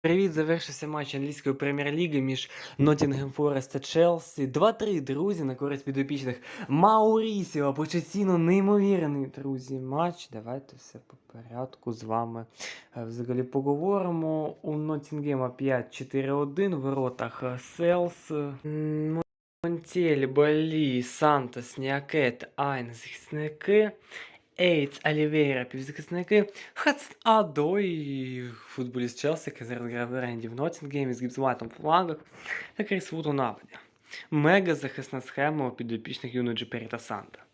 Привіт, завершився матч англійської прем'єр-ліги між Nottingham Forest та Челсі. 2-3, друзі, на користь підопічних Маурісіо. Почасіно неймовірний, друзі, матч. Давайте все по порядку з вами е, взагалі поговоримо. У Ноттінгема 5-4-1, в воротах Селс. м, Монтєль, Балі, Сантос, Ніакет, Айн, захисники. Ейтс, Олівейра, півзахисники, Хадсон Адой, футболіст Челсі, який зараз грає в оренді в Ноттінгемі з Гібсвайтом в флангах, та Кріс Вуд у нападі. Мега захисна схема у підопічних Юно Джипері та Санта.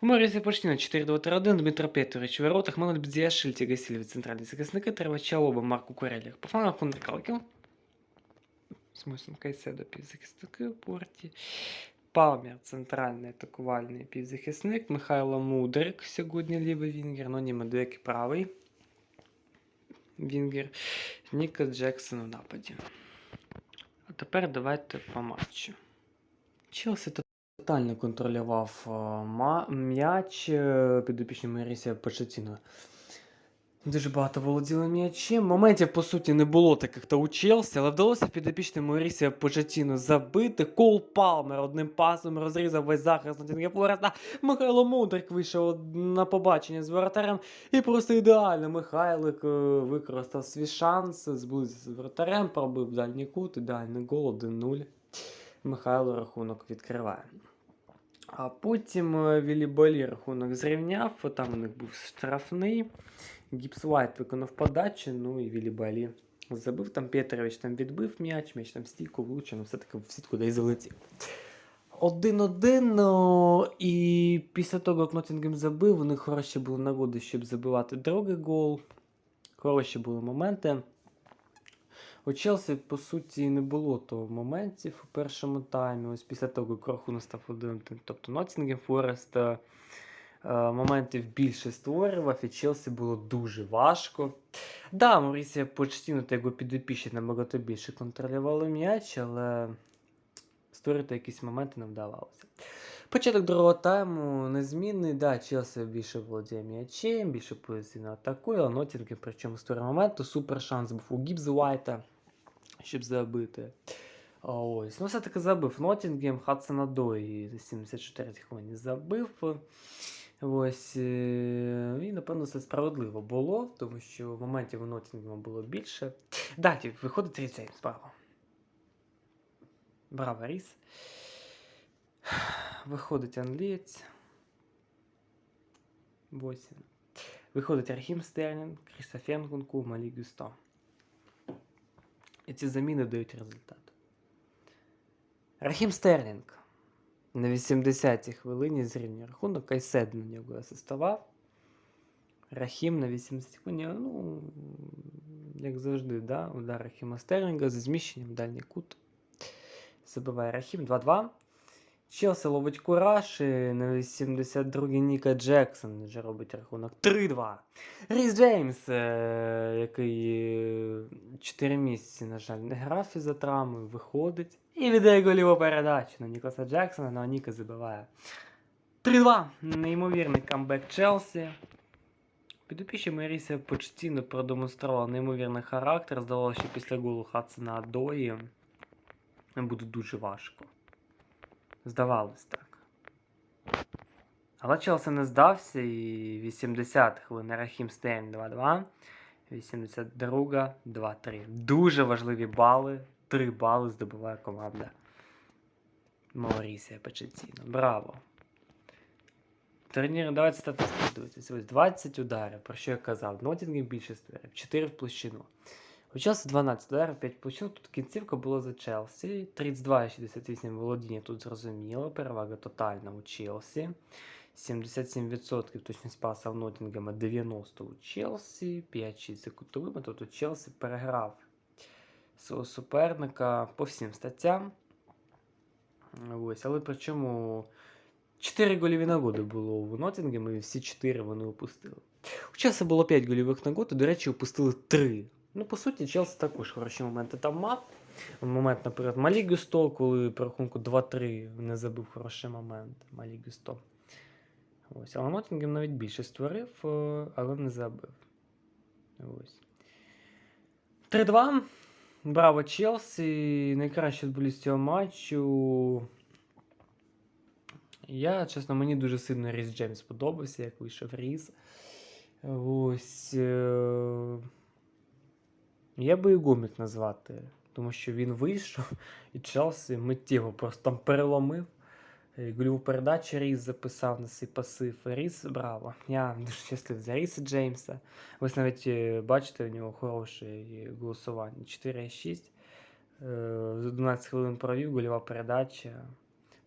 У Морісі Почтіна 4-2-3-1, Дмитро Петрович у воротах, Маноль Бдзіашиль, Тіга Сільві, центральні захисники, Тревача Лоба, Марку Курелях. По флангах Кундеркалків. Смусом Кайседо півзахисники у порті. Палмер, центральний атакувальний півзахисник, Михайло Мудрик, сьогодні лівий вінгер, ну Ноні Медвеки правий вінгер, Ніка Джексон у нападі. А тепер давайте по матчу. Челсі тотально контролював м'яч е, підопічний Марісія Почетіно. Дуже багато володіли м'ячем. Моментів, по суті, не було таких то у Челсі, але вдалося підопічному Марісія Почетіно забити. Кол Палмер одним пасом розрізав весь захист Нотінгем Фореста. Михайло Мудрик вийшов на побачення з воротарем. І просто ідеально Михайлик е, використав свій шанс, зблизився з воротарем, пробив дальній кут, ідеальний гол 1-0. Михайло рахунок відкриває. А потім е, Вілі Болі рахунок зрівняв, там у них був штрафний. Гіпс Вайт виконав подачу, ну і Вілі Балі забив. Там Петрович там відбив м'яч, м'яч там стійку влучив, ну все-таки в сітку десь залетів. 1-1, і після того, як Ноттінгем забив, них хороші були нагоди, щоб забивати другий гол. Хороші були моменти. У Челсі, по суті, не було того моментів у першому таймі. Ось після того, як рахунок став 1 Тобто Ноттінгем Форест моментів більше створював, і Челсі було дуже важко. Да, Морісія Почтіно та його підопічні набагато більше контролювали м'яч, але створити якісь моменти не вдавалося. Початок другого тайму незмінний. Да, Челсі більше володіє м'ячем, більше позиційно атакує, а Ноттінгем, причому створює моменти. Супер шанс був у Гібз Уайта, щоб забити. Ось. Ну, все-таки забив Ноттінгем, Хадсона Дой за 74 хвилині забив. Ось. е, І, напевно, це справедливо було, тому що моментів у Ноттінгема було більше. Даті, виходить ріцей справа. Браво, Ріс. Виходить англієць. 8. Виходить Архім Стерлінг, Крістофер Нкунку, Малі Гюсто. І ці заміни дають результат. Рахім Стерлінг на 80-й хвилині зрівнює рахунок. Кайсед на нього асистував. Рахім на 80 хвилині, ну, як завжди, да? удар Рахіма Стерлінга зі зміщенням дальній кут. Забиває Рахім 2-2. Челсі ловить кураж і на 82-й Ніка Джексон вже робить рахунок 3-2. Ріс Джеймс, е, який 4 місяці, на жаль, не грав із-за травми, виходить і віддає голіву передачу на Нікоса Джексона, ну а Ніка забиває. 3-2. Неймовірний камбек Челсі. Підопічі Марісія Почтіно продемонстрував неймовірний характер. Здавалося, що після голу Хадсона Адої буде дуже важко. Здавалось так. Але Челсі не здався і 80 хвилин Рахім Стейн 2-2. 82 2-3. Дуже важливі бали. 3 бали здобуває команда Маурісія Печеціно. Браво! Турнір, давайте статистику дивитися. Ось 20 ударів, про що я казав. Нотінгем більше створив, 4 в площину. Челсі 12 ударів, 5 в. Тут кінцівка була за Челсі. 32 і 68 володіння тут зрозуміло. Перевага тотальна у Челсі. 77% точність паса в Ноттінгема, 90 у Челсі, 5-6 за кутовими. Тобто Челсі переграв свого суперника по всім статтям. Ось, але причому 4 гольові нагоди було у Ноттінгема, і всі 4 вони упустили. У Челсі було 5 гольових нагод, і, до речі, упустили 3. Ну, по суті, Челсі також хороші моменти там мав. Момент, наприклад, Малі Гюсто, коли по рахунку 2-3 не забив хороший момент. Малі Гюсто. Ось, але Ноттінгем навіть більше створив, е, але не забив. Ось. 3-2. Браво, Челсі. Найкращий футболіст цього матчу. Я, чесно, мені дуже сильно Ріс Джеймс сподобався, як вийшов Ріс. Ось. Я би його міг назвати, тому що він вийшов і Челсі миттєво просто там переломив. Е, Гольову передачу Ріс записав на свій пасив. Ріс, браво. Я дуже щасливий за Ріса Джеймса. Ви навіть е, бачите, у нього хороше голосування. 4,6. Е, За 11 хвилин провів, гольова передача.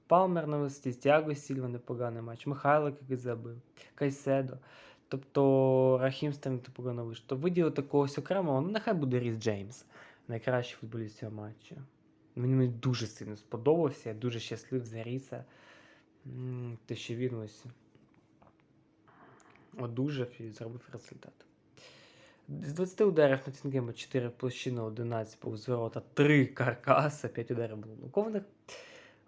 Палмер на висоті, Тяго Сільва непоганий матч. Михайлик, який забив, Кайседо. Тобто Рахім непогано вийшов. То виділити когось окремого, ну нехай буде Ріс Джеймс. Найкращий футболіст цього матчу. Мені він дуже сильно сподобався, я дуже щаслив за Ріса. Те, що він ось одужав і зробив результат. З 20 ударів на Ноттінгема 4 площини, 11 повз ворота, 3 каркаса, 5 ударів було блокованих.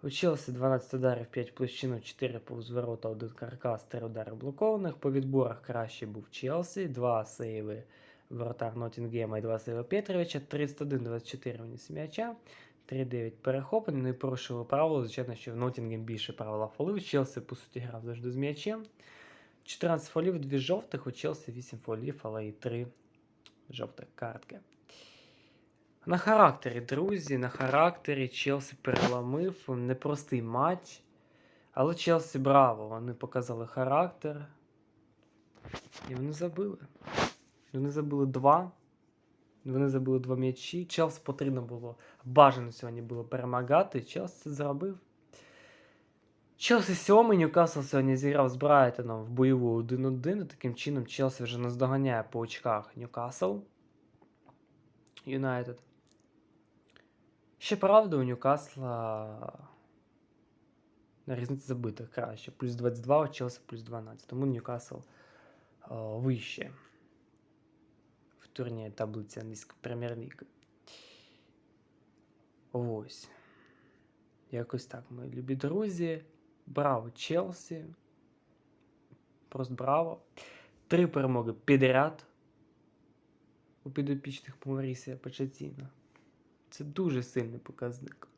У Челсі 12 ударів, 5 площин, 4 повз ворота, 1 каркас, 3 удари блокованих. По відборах краще був Челсі, 2 сейви воротар Ноттінгема і 2 сейви Петровича, 31-24 вніс м'яча, 3-9 перехоплень. Ну і порушили правило, звичайно, що в Ноттінгем більше правила фолів. Челсі, по суті, грав завжди з м'ячем. 14 фолів, 2 жовтих, у Челсі 8 фолів, але і 3 жовтих картки. На характері, друзі, на характері Челсі переломив непростий матч. Але Челсі браво, вони показали характер. І вони забили. Вони забили два. Вони забили два м'ячі. Челсі потрібно було бажано сьогодні було перемагати. Челсі це зробив. Челсі сьомий, Ньюкасл сьогодні зіграв з Брайтоном в бойову 1-1. Таким чином Челсі вже наздоганяє по очках Ньюкасл. Юнайтед. Ще правда, у Ньюкасла різниця забитих краще. Плюс 22, у Челсі плюс 12. Тому Ньюкасл о, вище в турнірі таблиці англійської прем'єр-ліги. Ось. Якось так, мої любі друзі. Браво, Челсі. Просто браво. Три перемоги підряд у підопічних Помарісія Початіна. Це дуже сильний показник.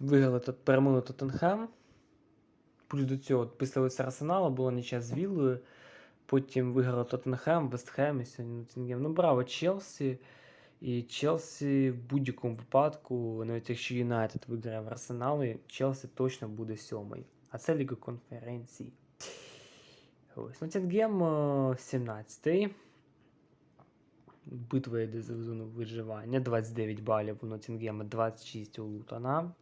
Виграли тут перемогу Тоттенхем. Плюс до цього ось Арсенала було нічия з Віллою. Потім виграли Тоттенхем, Вестхем і сьогодні Ноттінгем. Ну, браво, Челсі. І Челсі в будь-якому випадку, навіть якщо Юнайтед виграє в Арсеналі, Челсі точно буде сьомий. А це Ліга конференцій. Ось. Ноттінгем 17-й. Битва йде за зону виживання. 29 балів у Ноттінгема, 26 у Лутона.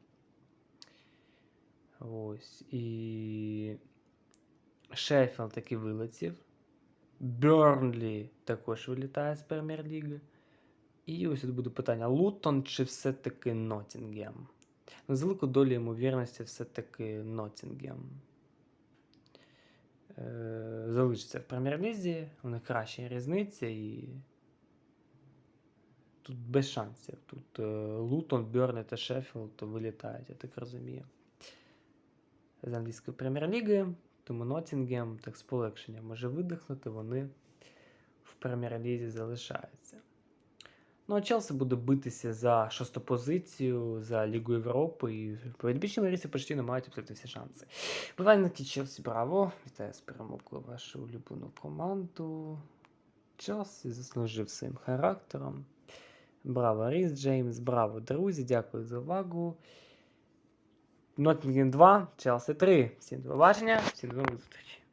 Ось. І. Шеффілд таки вилетів. Бернлі також вилітає з Прем'єр-ліги. І ось тут буде питання: Лутон чи все-таки Ноттінгем? Ну, з великою долею ймовірності все-таки Ноттінгем. Е, залишиться в прем'єр-лізі, у них краща різниця і. Тут без шансів. Тут е, Лутон, Берне та Шеффілд вилітають, я так розумію. З англійської прем'єр-ліги. Тому Ноттінгем так з полегшенням може видихнути, вони в прем'єр-лізі залишаються. Ну, а Челсі буде битися за шосту позицію, за Лігу Європи, і по відбічному рісі почти не мають абсолютно всі шанси. Бувальники Челсі, браво! Вітаю з перемогою вашу улюблену команду. Челсі заслужив своїм характером. Браво, Ріс Джеймс, браво, друзі, дякую за увагу. Ноттінгем 2, Челсі 3. Всім до побачення, всім до нових зустрічей.